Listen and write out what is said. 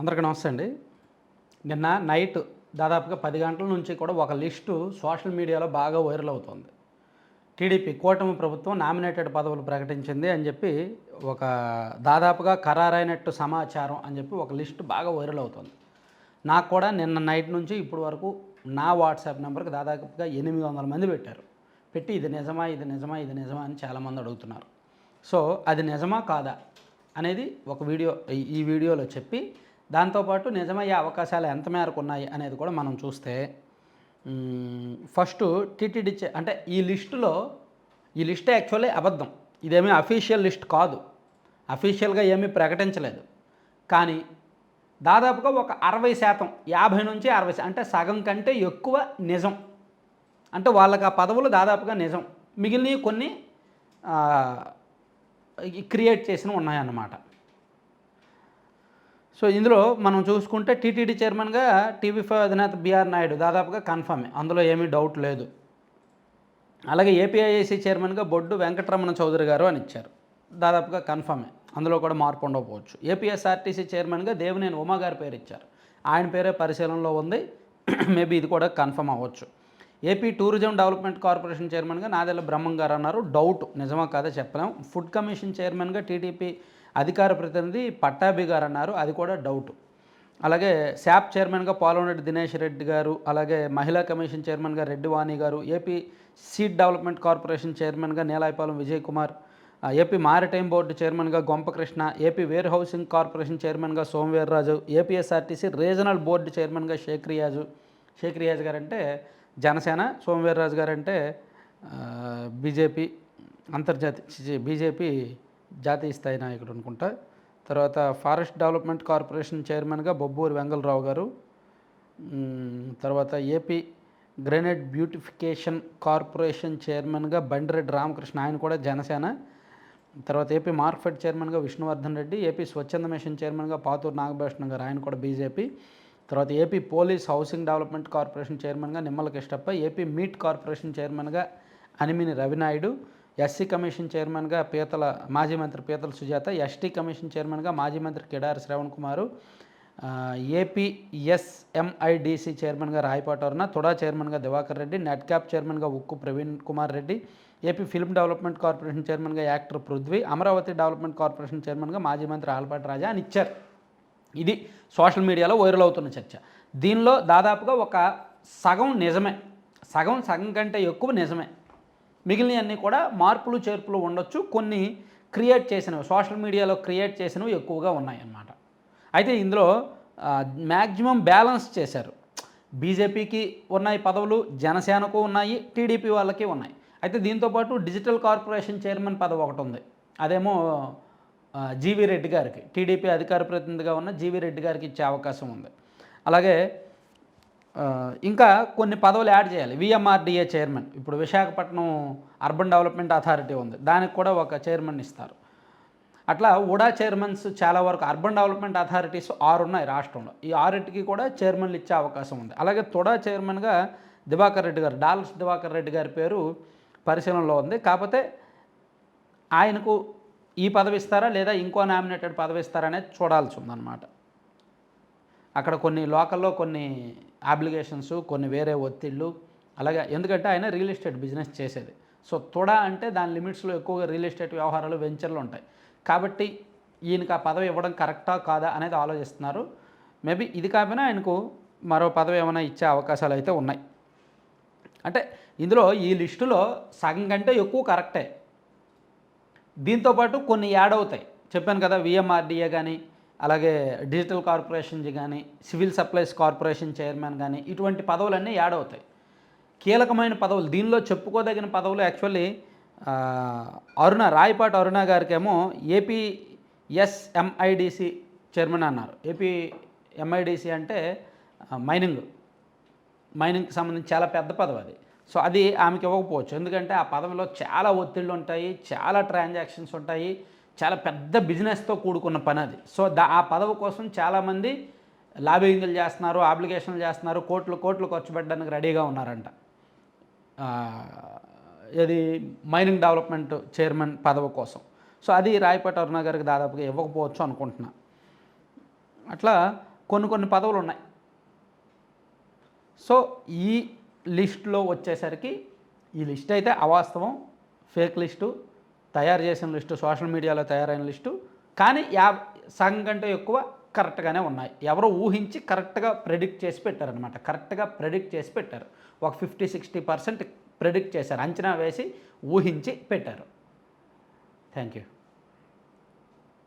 అందరికీ నమస్తే అండి. నిన్న నైట్ దాదాపుగా పది గంటల నుంచి కూడా ఒక లిస్టు సోషల్ మీడియాలో బాగా వైరల్ అవుతుంది. టీడీపీ కూటమి ప్రభుత్వం నామినేటెడ్ పదవులు ప్రకటించింది అని చెప్పి ఒక దాదాపుగా ఖరారైనట్టు సమాచారం అని చెప్పి ఒక లిస్టు బాగా వైరల్ అవుతుంది. నాకు కూడా నిన్న నైట్ నుంచి ఇప్పటి వరకు నా వాట్సాప్ నెంబర్కి దాదాపుగా ఎనిమిది వందల మంది పెట్టారు. పెట్టి ఇది నిజమా ఇది నిజమా ఇది నిజమా అని చాలామంది అడుగుతున్నారు. సో అది నిజమా కాదా అనేది ఒక వీడియో ఈ- ఈ వీడియోలో చెప్పి దాంతోపాటు నిజమయ్యే అవకాశాలు ఎంత మేరకు ఉన్నాయి అనేది కూడా మనం చూస్తే ఫస్ట్ టీటీడీ అంటే ఈ లిస్టులో ఈ లిస్ట్ యాక్చువల్లీ అబద్ధం. ఇదేమీ అఫీషియల్ లిస్ట్ కాదు. అఫీషియల్గా ఏమీ ప్రకటించలేదు. కానీ దాదాపుగా ఒక అరవై శాతం యాభై నుంచి అరవై అంటే సగం కంటే ఎక్కువ నిజం. అంటే వాళ్ళకి ఆ పదవులు దాదాపుగా నిజం. మిగిలినవి కొన్ని క్రియేట్ చేసినవి ఉన్నాయన్నమాట. సో ఇందులో మనం చూసుకుంటే టీటీడీ చైర్మన్గా టీవీ ఫైవ్ అధినేత బీఆర్ నాయుడు దాదాపుగా కన్ఫర్మే అందులో ఏమీ డౌట్ లేదు. అలాగే ఏపీఐఏసీ చైర్మన్గా బొడ్డు వెంకటరమణ చౌదరి గారు అని ఇచ్చారు. దాదాపుగా కన్ఫర్మే అందులో కూడా మార్పు ఉండకపోవచ్చు. ఏపీఎస్ఆర్టీసీ చైర్మన్గా దేవినేని ఉమా గారి పేరు ఇచ్చారు. ఆయన పేరే పరిశీలనలో ఉంది. మేబీ ఇది కూడా కన్ఫర్మ్ అవ్వచ్చు. ఏపీ టూరిజం డెవలప్మెంట్ కార్పొరేషన్ చైర్మన్గా నాదెల్ల బ్రహ్మం గారు అన్నారు. డౌట్ నిజమా కాదా చెప్పలేం. ఫుడ్ కమిషన్ చైర్మన్గా టీడీపీ అధికార ప్రతినిధి పట్టాభి గారు అన్నారు అది కూడా డౌట్ అలాగే శాప్ చైర్మన్గా పాల్గొనేటి దినేష్ రెడ్డి గారు అలాగే మహిళా కమిషన్ చైర్మన్గా రెడ్డి వాణి గారు ఏపీ సీడ్ డెవలప్మెంట్ కార్పొరేషన్ చైర్మన్గా Nelayapalem Vijay Kumar AP maritime board చైర్మన్గా Gompakrishna AP warehousing corporation చైర్మన్గా సోమవీర్రాజు ఏపీఎస్ఆర్టీసీ రీజనల్ బోర్డు చైర్మన్గా షేక్ రియాజు షేక్ రియాజ్ గారంటే జనసేన సోమవీర్రాజు గారంటే బీజేపీ అంతర్జాతీయ బీజేపీ జాతీయ స్థాయి నాయకుడు అనుకుంటా. తర్వాత ఫారెస్ట్ డెవలప్మెంట్ కార్పొరేషన్ చైర్మన్గా బొబ్బూరి వెంగళరావు గారు. తర్వాత ఏపీ గ్రెనేడ్ బ్యూటిఫికేషన్ కార్పొరేషన్ చైర్మన్గా బండిరెడ్డి రామకృష్ణ ఆయన కూడా జనసేన. తర్వాత ఏపీ మార్ఫెడ్ చైర్మన్గా విష్ణువర్ధన్ రెడ్డి ఏపీ స్వచ్ఛంద మిషన్ చైర్మన్గా పాతూరు నాగభూషణం గారు ఆయన కూడా బీజేపీ. తర్వాత AP police housing development corporation చైర్మన్గా Nimmala Kishtappa AP meat corporation చైర్మన్గా అనిమిని రవినాయుడు. ఎస్సీ కమిషన్ చైర్మన్గా పీతల మాజీ మంత్రి పీతల సుజాత ఎస్టీ కమిషన్ చైర్మన్గా మాజీ మంత్రి కిడారి శ్రవణ్ కుమారు ఏపీఎస్ఎంఐడిసి చైర్మన్గా రాయపాటి అరుణ తుడా చైర్మన్గా దివాకర్ రెడ్డి నెట్ క్యాప్ చైర్మన్గా Ukku Praveen Kumar Reddy AP film development corporation చైర్మన్గా actor Prudhvi Amaravati development corporation చైర్మన్గా మాజీ మంత్రి ఆలపాటి రాజా అని ఇచ్చారు. ఇది సోషల్ మీడియాలో వైరల్ అవుతున్న చర్చ. దీనిలో దాదాపుగా ఒక సగం నిజమే. సగం సగం కంటే ఎక్కువ నిజమే. మిగిలినవన్నీ కూడా మార్పులు చేర్పులు ఉండొచ్చు. కొన్ని క్రియేట్ చేసినవి సోషల్ మీడియాలో క్రియేట్ చేసినవి ఎక్కువగా ఉన్నాయన్నమాట. అయితే ఇందులో మ్యాక్సిమం బ్యాలెన్స్ చేశారు. బీజేపీకి ఉన్నాయి పదవులు జనసేనకు ఉన్నాయి టీడీపీ వాళ్ళకి ఉన్నాయి. అయితే దీంతోపాటు డిజిటల్ కార్పొరేషన్ చైర్మన్ పదవి ఒకటి ఉంది. అదేమో జీవీ రెడ్డి గారికి టీడీపీ అధికార ప్రతినిధిగా ఉన్న జీవీ రెడ్డి గారికి ఇచ్చే అవకాశం ఉంది. అలాగే ఇంకా కొన్ని పదవులు యాడ్ చేయాలి. విఎంఆర్డిఏ చైర్మన్ ఇప్పుడు విశాఖపట్నం అర్బన్ డెవలప్మెంట్ అథారిటీ ఉంది. దానికి కూడా ఒక చైర్మన్ ఇస్తారు. అట్లా ఉడా చైర్మన్స్ చాలా వరకు అర్బన్ డెవలప్మెంట్ అథారిటీస్ ఆరు ఉన్నాయి రాష్ట్రంలో. ఈ ఆరింటికి కూడా చైర్మన్లు ఇచ్చే అవకాశం ఉంది. అలాగే తుడా చైర్మన్గా దివాకర్ రెడ్డి గారు డాల్స్ దివాకర్ రెడ్డి గారి పేరు పరిశీలనలో ఉంది. కాకపోతే ఆయనకు ఈ పదవి ఇస్తారా లేదా ఇంకో నామినేటెడ్ పదవి ఇస్తారా అనేది చూడాల్సి ఉందన్నమాట. అక్కడ కొన్ని లోకల్లో కొన్ని అప్లికేషన్స్ కొన్ని వేరే ఒత్తిళ్ళు. అలాగే ఎందుకంటే ఆయన రియల్ ఎస్టేట్ బిజినెస్ చేసేది. సో తుడ అంటే దాని లిమిట్స్లో ఎక్కువగా రియల్ ఎస్టేట్ వ్యవహారాలు వెంచర్లు ఉంటాయి. కాబట్టి ఈయనకి ఆ పదవి ఇవ్వడం కరెక్టా కాదా అనేది ఆలోచిస్తున్నారు. మేబీ ఇది కాకపోయినా ఆయనకు మరో పదవి ఏమైనా ఇచ్చే అవకాశాలు అయితే ఉన్నాయి. అంటే ఇందులో ఈ లిస్టులో సగం కంటే ఎక్కువ కరెక్టే. దీంతోపాటు కొన్ని యాడ్ అవుతాయి. చెప్పాను కదా విఎంఆర్డిఏ కానీ అలాగే డిజిటల్ కార్పొరేషన్ కానీ సివిల్ సప్లైస్ కార్పొరేషన్ చైర్మన్ కానీ ఇటువంటి పదవులన్నీ యాడ్ అవుతాయి. కీలకమైన పదవులు దీనిలో చెప్పుకోదగిన పదవులు యాక్చువల్లీ అరుణ రాయపాటి అరుణ గారికేమో ఏపీ ఎస్ఎంఐడిసి చైర్మన్ అన్నారు. ఏపీ ఎంఐడిసి అంటే మైనింగ్. మైనింగ్కి సంబంధించి చాలా పెద్ద పదవి అది. సో అది ఆమెకి ఇవ్వకపోవచ్చు. ఎందుకంటే ఆ పదవిలో చాలా ఒత్తిళ్ళు ఉంటాయి చాలా ట్రాన్సాక్షన్స్ ఉంటాయి. చాలా పెద్ద బిజినెస్తో కూడుకున్న పని అది. సో దా ఆ పదవి కోసం చాలామంది లాబింగ్లు చేస్తున్నారు అప్లికేషన్లు చేస్తున్నారు కోట్లు కోట్లు ఖర్చు పెట్టడానికి రెడీగా ఉన్నారంట. ఇది మైనింగ్ డెవలప్మెంట్ చైర్మన్ పదవి కోసం. సో అది రాయపేట అరుణ గారికి దాదాపుగా ఇవ్వకపోవచ్చు అనుకుంటున్నా. అట్లా కొన్ని కొన్ని పదవులు ఉన్నాయి. సో ఈ లిస్ట్లో వచ్చేసరికి ఈ లిస్ట్ అయితే అవాస్తవం ఫేక్ లిస్టు తయారు చేసిన లిస్టు సోషల్ మీడియాలో తయారైన లిస్టు. కానీ యా సగం కంటే ఎక్కువ కరెక్ట్గానే ఉన్నాయి. ఎవరో ఊహించి కరెక్ట్గా ప్రెడిక్ట్ చేసి పెట్టారనమాట కరెక్ట్గా ప్రెడిక్ట్ చేసి పెట్టారు. ఒక ఫిఫ్టీ సిక్స్టీ పర్సెంట్ ప్రెడిక్ట్ చేశారు. అంచనా వేసి ఊహించి పెట్టారు. Thank you